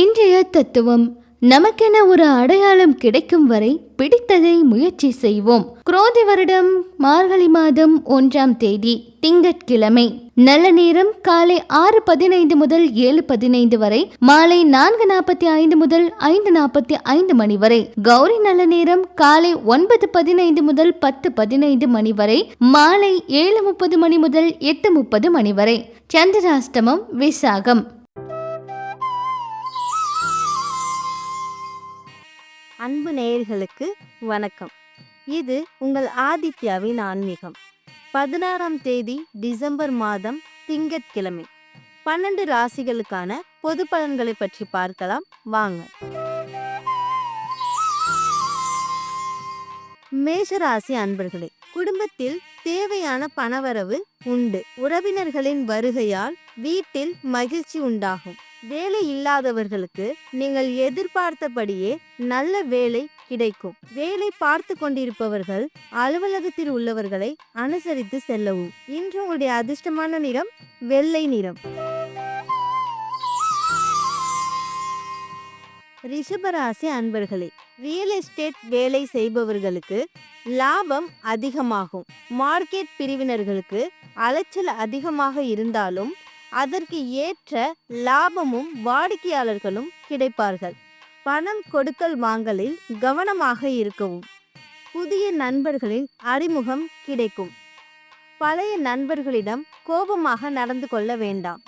இன்றைய தத்துவம் நமக்கென ஒரு அடையாளம் கிடைக்கும் வரை பிடித்ததை முயற்சி செய்வோம். குரோதி வருடம் மார்கழி மாதம் ஒன்றாம் தேதி திங்கட்கிழமை. நல்ல நேரம் காலை ஆறு பதினைந்து முதல் ஏழு பதினைந்து வரை மாலை நான்கு நாற்பத்தி ஐந்து முதல் ஐந்து நாற்பத்தி ஐந்து மணி வரை. கௌரி நல்ல நேரம் காலை ஒன்பது பதினைந்து முதல் பத்து பதினைந்து மணி வரை மாலை ஏழு முப்பது மணி முதல் எட்டு முப்பது மணி வரை. சந்திராஷ்டமம் விசாகம். அன்பு நேயர்களுக்கு வணக்கம். இது உங்கள் ஆதித்யாவின் ஆன்மீகம். பதினாறாம் தேதி டிசம்பர் மாதம் திங்கட்கிழமை. பன்னெண்டு ராசிகளுக்கான பொது பலன்களை பற்றி பார்க்கலாம். வாங்க. மேஷராசி அன்பர்களே குடும்பத்தில் தேவையான பணவரவு உண்டு. உறவினர்களின் வருகையால் வீட்டில் மகிழ்ச்சி உண்டாகும். வேலை இல்லாதவர்களுக்கு நீங்கள் எதிர்பார்த்தபடியே நல்ல வேலை கிடைக்கும். வேலை பார்த்து கொண்டிருப்பவர்கள் அலுவலகத்தில் உள்ளவர்களை அனுசரித்து செல்லவும். இன்று உங்களுடைய அதிர்ஷ்டமான நிறம் வெள்ளை நிறம். ரிஷபராசி அன்பர்களே ரியல் எஸ்டேட் வேலை செய்பவர்களுக்கு லாபம் அதிகமாகும். மார்க்கெட் பிரிவினர்களுக்கு அலைச்சல் அதிகமாக இருந்தாலும் அதற்கு ஏற்ற லாபமும் வாடிக்கையாளர்களும் கிடைப்பார்கள். பணம் கொடுக்கல் வாங்கலில் கவனமாக இருக்கவும். புதிய நண்பர்களின் அறிமுகம் கிடைக்கும். பழைய நண்பர்களிடம் கோபமாக நடந்து கொள்ள வேண்டாம்.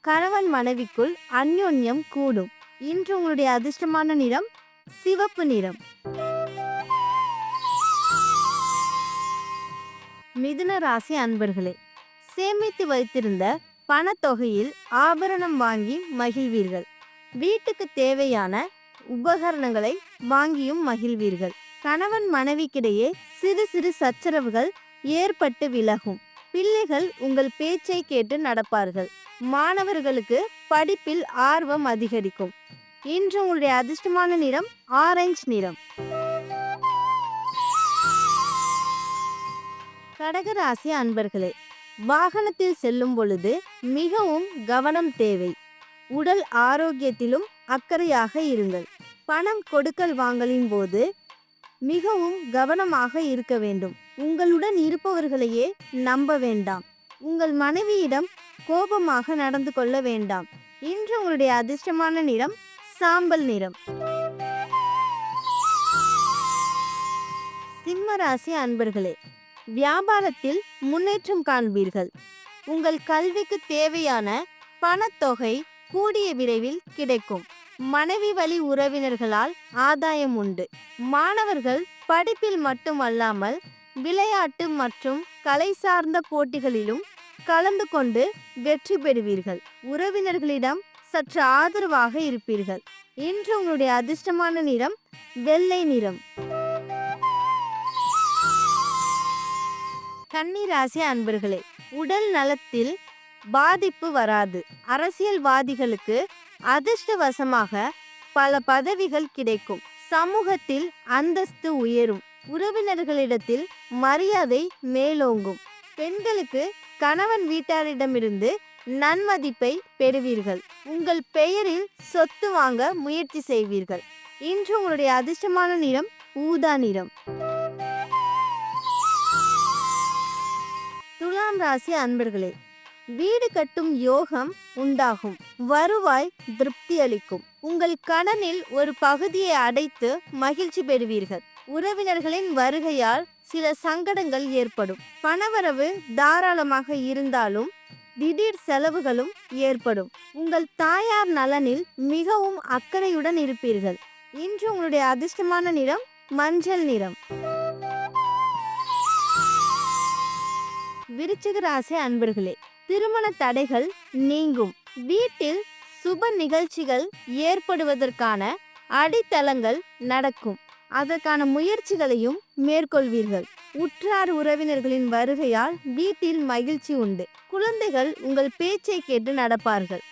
கணவன் மனைவிக்குள் அந்யோன்யம் கூடும். இன்று உங்களுடைய அதிர்ஷ்டமான நிறம்? சிவப்பு நிறம். மிதுன ராசி அன்பர்களே சேமித்து வைத்திருந்த பணத்தொகையில் ஆபரணம் வாங்கி மகிழ்வீர்கள். வீட்டுக்கு தேவையான உபகரணங்களை வாங்கியும் மகிழ்வீர்கள். கணவன் மனைவிக்கிடையே சிறு சிறு சச்சரவுகள் ஏற்பட்டு விலகும். பிள்ளைகள் உங்கள் பேச்சை கேட்டு நடப்பார்கள். மாணவர்களுக்கு படிப்பில் ஆர்வம் அதிகரிக்கும். இன்று உங்களுடைய அதிர்ஷ்டமான நிறம் ஆரஞ்சு நிறம். கடகராசி அன்பர்களே வாகனத்தில் செல்லும் பொழுது மிகவும் கவனம் தேவை. உடல் ஆரோக்கியத்திலும் அக்கறையாக இருங்கள். பணம் கொடுக்கல் வாங்கலின் போது மிகவும் கவனமாக இருக்க வேண்டும். உங்களுடன் இருப்பவர்களையே நம்ப வேண்டாம். உங்கள் மனைவியிடம் கோபமாக நடந்து கொள்ள வேண்டாம். இன்று உங்களுடைய அதிர்ஷ்டமான நிறம் சாம்பல் நிறம். சிம்ம ராசி அன்பர்களே வியாபாரத்தில் முன்னேற்றம் காண்பீர்கள். உங்கள் கல்விக்கு தேவையான பணத்தொகை கூடிய விரைவில் கிடைக்கும். மனைவி வழி உறவினர்களால் ஆதாயம் உண்டு. மாணவர்கள் படிப்பில் மட்டுமல்லாமல் விளையாட்டு மற்றும் கலை சார்ந்த போட்டிகளிலும் கலந்து கொண்டு வெற்றி பெறுவீர்கள். உறவினர்களிடம் சற்று ஆதரவாக இருப்பீர்கள். இன்று உங்களுடைய அதிர்ஷ்டமான நிறம் வெள்ளை நிறம். கன்னிராசி அன்பர்களே உடல் நலத்தில் பாதிப்பு வராது. அரசியல்வாதிகளுக்கு அதிர்ஷ்டவசமாக பல பதவிகள் கிடைக்கும். சமூகத்தில் அந்தஸ்து உயரும். உறவினர்களிடத்தில் மரியாதை மேலோங்கும். பெண்களுக்கு கணவன் வீட்டாரிடமிருந்து நன்மதிப்பை பெறுவீர்கள். உங்கள் பெயரில் சொத்து வாங்க முயற்சி செய்வீர்கள். இன்று உங்களுடைய அதிர்ஷ்டமான நிறம் ஊதா நிறம். துலாம் ராசி அன்பர்களே வீடு கட்டும் யோகம் உண்டாகும். வருவாய் திருப்தி அளிக்கும். உங்கள் கடனில் ஒரு பகுதியை அடைத்து மகிழ்ச்சி பெறுவீர்கள். உறவினர்களின் வருகையால் சில சங்கடங்கள் ஏற்படும். பணவரவு தாராளமாக இருந்தாலும் திடீர் செலவுகளும் ஏற்படும். உங்கள் தாயார் நலனில் மிகவும் அக்கறையுடன் இருப்பீர்கள். இன்று உங்களுடைய அதிர்ஷ்டமான நிறம் மஞ்சள் நிறம். விருச்சிக ராசி அன்பர்களே திருமண தடைகள் நீங்கும். வீட்டில் சுப நிகழ்ச்சிகள் ஏற்படுவதற்கான அடித்தளங்கள் நடக்கும். அதற்கான முயற்சிகளையும் மேற்கொள்வீர்கள். உற்றார் உறவினர்களின் வருகையால் வீட்டில் மகிழ்ச்சி உண்டு. குழந்தைகள் உங்கள் பேச்சை கேட்டு நடப்பார்கள்.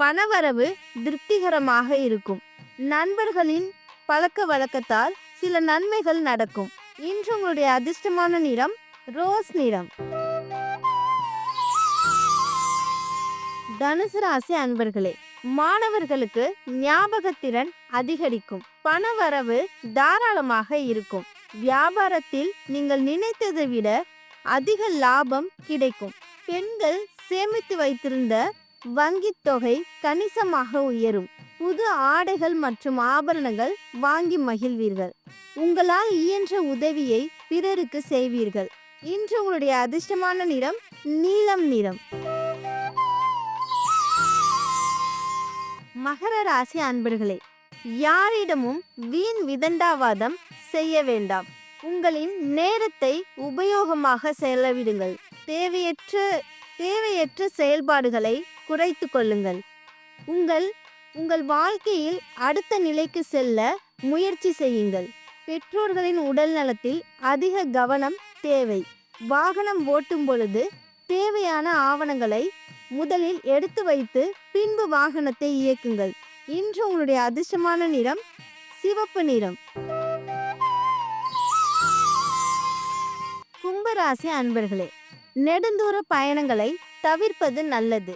பணவரவு திருப்திகரமாக இருக்கும். நண்பர்களின் பழக்க வழக்கத்தால் சில நன்மைகள் நடக்கும். இன்று உங்களுடைய அதிர்ஷ்டமான நிறம் ரோஸ் நிறம். தனுசு ராசி அன்பர்களே மாணவர்களுக்கு ஞாபகத்திறன் அதிகரிக்கும். பண வரவு தாராளமாக இருக்கும். வியாபாரத்தில் நீங்கள் நினைத்ததை விட அதிக லாபம் கிடைக்கும். பெண்கள் சேமித்து வைத்திருந்த வங்கித் தொகை கணிசமாக உயரும். புது ஆடைகள் மற்றும் ஆபரணங்கள் வாங்கி மகிழ்வீர்கள். உங்களால் இயன்ற உதவியை பிறருக்கு செய்வீர்கள். இன்று உங்களுடைய அதிர்ஷ்டமான நிறம் நீலம் நிறம். மகர ராசி அன்பர்களே யாரிடமும் வீண் விதண்டாவாதம் செய்ய வேண்டாம். உங்களின் நேரத்தை உபயோகமாக செலவிடுங்கள். தேவையற்ற தேவையற்ற செயல்பாடுகளை குறைத்து கொள்ளுங்கள். உங்கள் உங்கள் வாழ்க்கையில் அடுத்த நிலைக்கு செல்ல முயற்சி செய்யுங்கள். பெற்றோர்களின் உடல் நலத்தில் அதிக கவனம் தேவை. வாகனம் ஓட்டும் பொழுது தேவையான ஆவணங்களை முதலில் எடுத்து வைத்து பின்பு வாகனத்தை இயக்குங்கள். இன்று உங்களுடைய அதிர்ஷ்டமான நிறம் சிவப்பு நிறம். கும்பராசி அன்பர்களே நெடுந்தூர பயணங்களை தவிர்ப்பது நல்லது.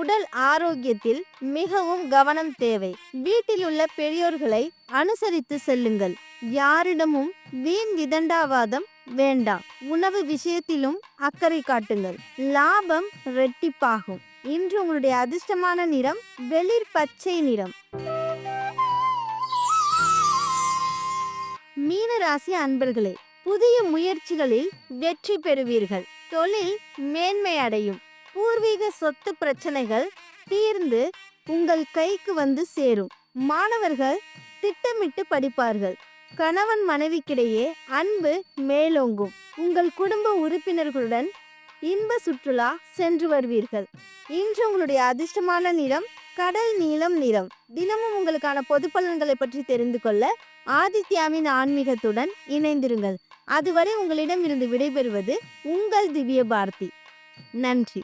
உடல் ஆரோக்கியத்தில் மிகவும் கவனம் தேவை. வீட்டில் உள்ள பெரியோர்களை அனுசரித்து செல்லுங்கள். யாரிடமும் வீண் விதண்டாவாதம் வேண்டாம். உணவு விஷயத்திலும் அக்கறை காட்டுங்கள். லாபம் ரெட்டிப்பாகும் இன்று உங்களுடைய அதிர்ஷ்டமான நிறம் வெளிர் பச்சை நிறம். மீனராசி அன்பர்களே புதிய முயற்சிகளில் வெற்றி பெறுவீர்கள். தொழில் மேன்மை அடையும். பூர்வீக சொத்து பிரச்சனைகள் தீர்ந்து உங்கள் கைக்கு வந்து சேரும். மாணவர்கள் திட்டமிட்டு படிப்பார்கள். கணவன் மனைவிக்கிடையே அன்பு மேலோங்கும். உங்கள் குடும்ப உறுப்பினர்களுடன் இன்ப சுற்றுலா சென்று வருவீர்கள். இன்று உங்களுடைய அதிர்ஷ்டமான நிறம் கடல் நீளம் நிறம். தினமும் உங்களுக்கான பொது பலன்களை பற்றி தெரிந்து கொள்ள ஆதித்யாவின் ஆன்மீகத்துடன் இணைந்திருங்கள். அதுவரை உங்களிடம் இருந்து விடைபெறுவது உங்கள் திவ்ய பாரதி நன்றி.